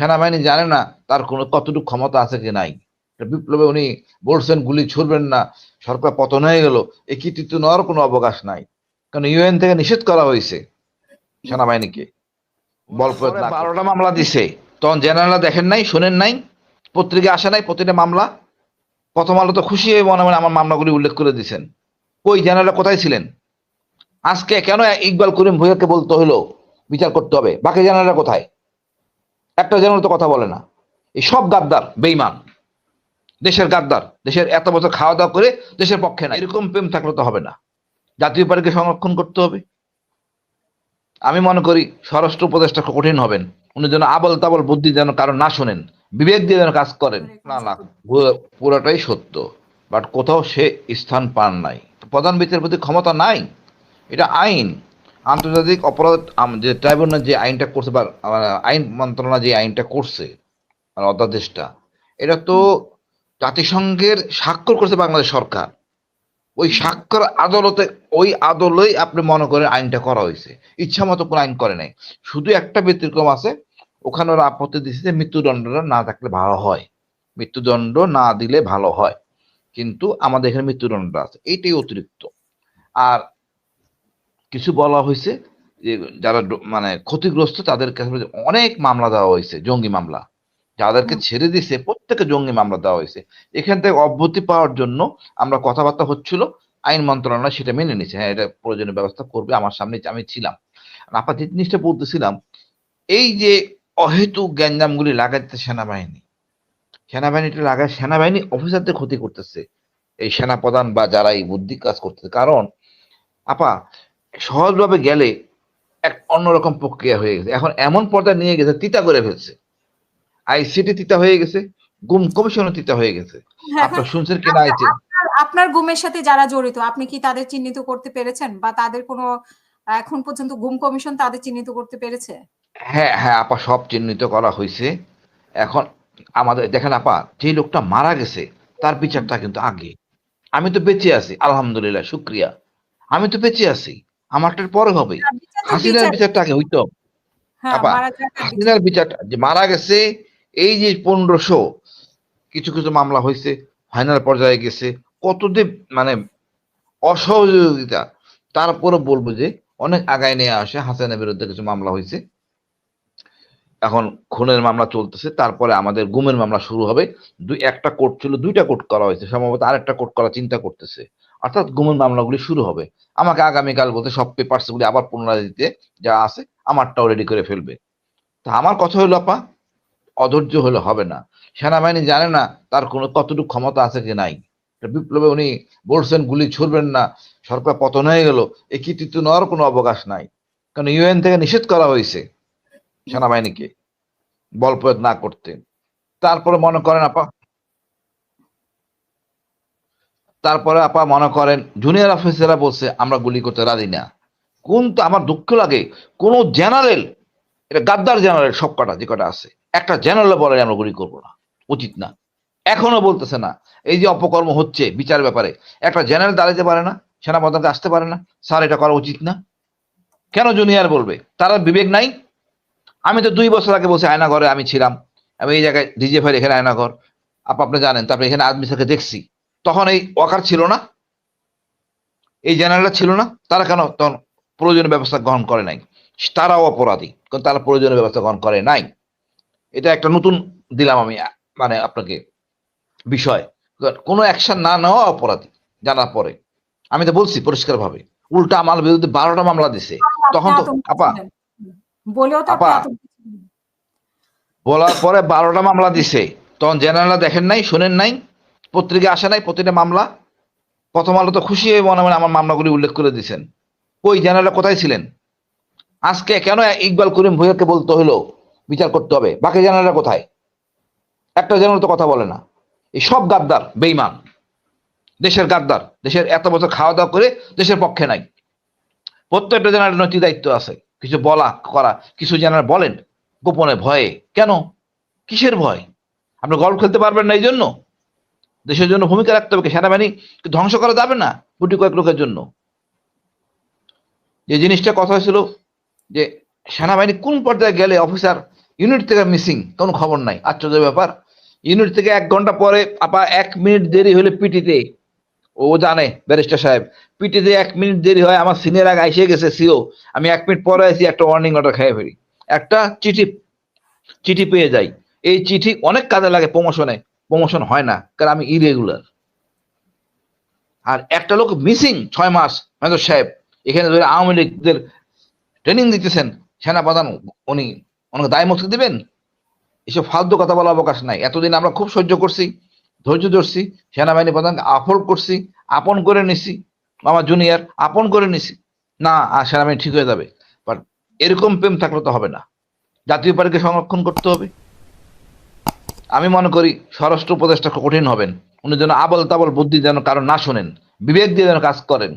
সেনাবাহিনী জানে না তার কোনো কতটুকু ক্ষমতা আছে কি নাই। বিপ্লবে উনি বলছেন গুলি ছুড়বেন না সরকার পতন হয়ে গেল এই কৃতিত্ব নেওয়ার কোনো অবকাশ নাই। কারণ ইউএন থেকে নিষেধ করা হয়েছে সেনাবাহিনীকে। বল বারোটা মামলা দিছে। তখন জেনারেলরা দেখেন নাই শোনেন নাই পত্রিকা আসে নাই প্রতিটা মামলা। প্রথম আলো তো খুশি হয়ে মনে মনে আমার মামলাগুলি উল্লেখ করে দিয়েছেন ওই জেনারেলরা কোথায় ছিলেন? আজকে কেন ইকবাল করিম ভুইয়াকে বলতে হলো? বিচার করতে হবে। বাকি জেনারেলরা কোথায়? একটা জেনারেল তো কথা বলে না। এই সব গাদ্দার বেইমান দেশের গাদ্দার, দেশের এত বছর খাওয়া দাওয়া করে দেশের পক্ষে না। এরকম প্রেম থাকলে তো হবে না। জাতীয় পার্টিকে সংরক্ষণ করতে হবে। আমি মনে করি স্বরাষ্ট্র উপদেষ্টা কঠিন হবেন। উনি যেন আবল তাবল বুদ্ধি যেন কারও না শোনেন, বিবেক দিয়ে যেন কাজ করেন। না না পুরোটাই সত্য। বাট কোথাও সে স্থান পান নাই। প্রধান বিচারপতি ক্ষমতা নাই। এটা আইন। আন্তর্জাতিক অপরাধ যে ট্রাইব্যুনাল যে আইনটা করছে বা আইন মন্ত্রণালয় যে আইনটা করছে মানে অধ্যাদেশটা, এটা তো জাতিসংঘের স্বাক্ষর করছে বাংলাদেশ সরকার। ওই স্বাক্ষর আদালতে, ওই আদালতেই আপনি মনে করেন আইনটা করা হয়েছে। ইচ্ছা মতো কোনো আইন করে নাই। শুধু একটা ব্যতিক্রম আছে, ওখানে ওরা আপত্তি দিচ্ছে যে মৃত্যুদণ্ডটা না থাকলে ভালো হয়। মৃত্যুদণ্ড না দিলে ভালো হয়। কিন্তু আমাদের এখানে মৃত্যুদণ্ড আছে। এইটাই অতিরিক্ত। আর কিছু বলা হয়েছে যে যারা মানে ক্ষতিগ্রস্ত তাদের কাছে অনেক মামলা দেওয়া হয়েছে জঙ্গি মামলা। যাদেরকে ছেড়ে দিছে প্রত্যেকে জঙ্গি মামলা দেওয়া হয়েছে। এখান থেকে অব্যাহতি পাওয়ার জন্য আমরা কথাবার্তা হচ্ছিল আইন মন্ত্রণালয় সেটা মেনে নিচ্ছে হ্যাঁ এটা প্রয়োজনীয় ব্যবস্থা করবে আমার সামনে আমি ছিলাম। আপা যে জিনিসটা বলতেছিলাম এই যে অহেতু গ্যাঞ্জামগুলি লাগাচ্ছে সেনাবাহিনী। সেনাবাহিনীটা লাগায় সেনাবাহিনী অফিসারদের ক্ষতি করতেছে। এই সেনাপ্রধান বা যারা এই বুদ্ধি কাজ করতেছে কারণ আপা সহজভাবে গেলে এক অন্যরকম প্রক্রিয়া হয়ে গেছে। এখন এমন পর্দা নিয়ে গেছে তিতা করে ফেলছে। আইসিটি তিতা হয়ে গেছে গুম কমিশনও তিতা হয়ে গেছে। হ্যাঁ, আপনার শুনছেন কিনা আপনার- আপনার গুমের সাথে যারা জড়িত আপনি কি তাদের চিহ্নিত করতে পেরেছেন? বা তাদের কোনো এখন পর্যন্ত গুম কমিশন তাদের চিহ্নিত করতে পেরেছে? হ্যাঁ হ্যাঁ আপা সব চিহ্নিত করা হয়েছে। এখন আমাদের দেখেন আপা যে লোকটা মারা গেছে তার বিচারটা কিন্তু আগে। আমি তো বেঁচে আছি আলহামদুলিল্লাহ শুক্রিয়া। আমি তো বেঁচে আছি। আমারটার পরে হবে। হাসিনার বিচারটা আগে হইতো হ্যাঁ, হাসিনার বিচারটা যে মারা গেছে এই যে পনেরোশো কিছু কিছু মামলা হয়েছে ফাইনাল পর্যায়ে গেছে কতদিন মানে অসহযোগিতা। তারপরে বলব যে অনেক আগায় নিয়ে আসে হাসানের বিরুদ্ধে কিছু মামলা হয়েছে। এখন খুনের মামলা চলতেছে তারপরে আমাদের গুমের মামলা শুরু হবে। দুই একটা কোর্ট ছিল দুইটা কোর্ট করা হয়েছে সম্ভবত আরেকটা কোর্ট করা চিন্তা করতেছে। অর্থাৎ গুমের মামলাগুলি শুরু হবে। আমাকে আগামীকাল বলতে সব পেপারস গুলি আবার পুনরায় দিতে যা আছে, আমারটাও রেডি করে ফেলবে। তা আমার কথা হলো আপা, অধৈর্য হলে হবে না। সেনাবাহিনী জানে না তার কোনো কতটুকু ক্ষমতা আছে কি নাই। বিপ্লবে উনি বলছেন, গুলি ছুড়বেন না, সরকার পতন হয়ে গেল, এ কৃতিত্ব নেওয়ার কোনো অবকাশ নাই। কারণ ইউএন থেকে নিষেধ করা হয়েছে সেনাবাহিনীকে বল প্রয়োগ না করতে। তারপরে মনে করেন, আপা তারপরে আপা মনে করেন জুনিয়র অফিসাররা বলছে, আমরা গুলি করতে রাজি না। কোন তো আমার দুঃখ লাগে, কোন জেনারেল এটা গাদ্দার জেনারেল সব কটা, যে কটা আছে, একটা জেনারেল বলে আমরা গুলি করব না, উচিত না। এখনও বলতেছে না, এই যে অপকর্ম হচ্ছে বিচার ব্যাপারে, একটা জেনারেল দাঁড়াতে পারে না, সেনাপ্রধানকে আসতে পারে না, স্যার, এটা করা উচিত না। কেন জুনিয়র বলবে? তারা বিবেক নাই। আমি তো দুই বছর আগে বসে আয়নাঘরে আমি ছিলাম, আমি এই জায়গায় ডিজে ফাইল এখানে আয়নাঘর। আপ আপনি জানেন, তারপরে এখানে আদমি স্যারকে দেখছি। তখন এই ওয়াকার ছিল না এই জেনারেলরা ছিল না তারা কেন তখন প্রয়োজনীয় ব্যবস্থা গ্রহণ করে নাই? তারাও অপরাধী কারণ তারা প্রয়োজনীয় ব্যবস্থা গ্রহণ করে নাই। এটা একটা নতুন দিলাম আমি মানে আপনাকে বিষয়। কোনো অ্যাকশন না নেওয়া অপরাধী জানার পরে। আমি তো বলছি পরিষ্কার ভাবে উল্টা আমার বিরুদ্ধে বারোটা মামলা দিছে। তখন তো আপা আপা, বলার পরে বারোটা মামলা দিছে। তখন জেনারেলরা দেখেন নাই শোনেন নাই। পত্রিকা আসে নাই, প্রতিটা মামলা। প্রথম আলো তো খুশি হয়ে মনে মনে আমার মামলাগুলি উল্লেখ করে দিয়েছেন। ওই জেনারেলরা কোথায় ছিলেন? আজকে কেন ইকবাল করিম ভুইয়াকে বলতে হলো? বিচার করতে হবে। বাকি জেনারেলরা কোথায়? একটা জেনারেল তো কথা বলে না। এই সব গাদ্দার বেইমান দেশের গাদ্দার, দেশের এত বছর খাওয়া দাওয়া করে দেশের পক্ষে নাই। প্রত্যেকটা জেনারেল নৈতিক দায়িত্ব আছে। কিছু বলা, করা, কিছু জেনারেল বলেন। গোপনে ভয়ে। কেন? কিসের ভয়? আপনি গল্প খেলতে পারবেন না এই জন্য দেশের জন্য ভূমিকা রাখতে হবে? সেনাবাহিনী ধ্বংস করা যাবে না গুটি কয়েক লোকের জন্য? যে জিনিসটা কথা হয়েছিল যে সেনাবাহিনী কোন পর্যায়ে গেলে অফিসার ইউনিট থেকে মিসিং, কোনো খবর নাই আশ্চর্য ব্যাপার। ইউনিট থেকে এক ঘণ্টা পরে আপা এক মিনিট দেরি হলে পিটিতে, ও জানে ব্যারিস্টার সাহেব, পিটিতে এক মিনিট দেরি হয়, আমার সিনিয়র আগে এসে গেছে সিও, আমি এক মিনিট পরে আসি একটা ওয়ার্নিং অর্ডার খেয়ে ফেলি। একটা চিঠি চিঠি পেয়ে যাই। এই চিঠি অনেক কাজে লাগে প্রমোশনে প্রমোশন হয় না, কারণ আমি ইরেগুলার আর একটা লোক মিসিং ছয় মাস মেজর সাহেব, এখানে ধরে আওয়ামী লীগদের ট্রেনিং দিতেছেন, সেনাপ্রধান, উনি ওনাকে দায় মুক্তি দিবেন? এসব ফালতু কথা বলার অবকাশ নাই। এতদিন আমরা খুব সহ্য করছি, ধৈর্য ধরছি, সেনাবাহিনী প্রধানকে আফোর্ড করছি, আপন করে নিছি, আমার জুনিয়র আপন করে নিছি। না, আর সেনাবাহিনী ঠিক হয়ে যাবে। বাট এরকম প্রেম থাকলে তো হবে না। জাতীয় পার্কে সংরক্ষণ করতে হবে। আমি মনে করি স্বরাষ্ট্র উপদেষ্টা কঠিন হবেন। উনি যেন আবল তাবল বুদ্ধি যেন কারও না শোনেন, বিবেক দিয়ে যেন কাজ করেন।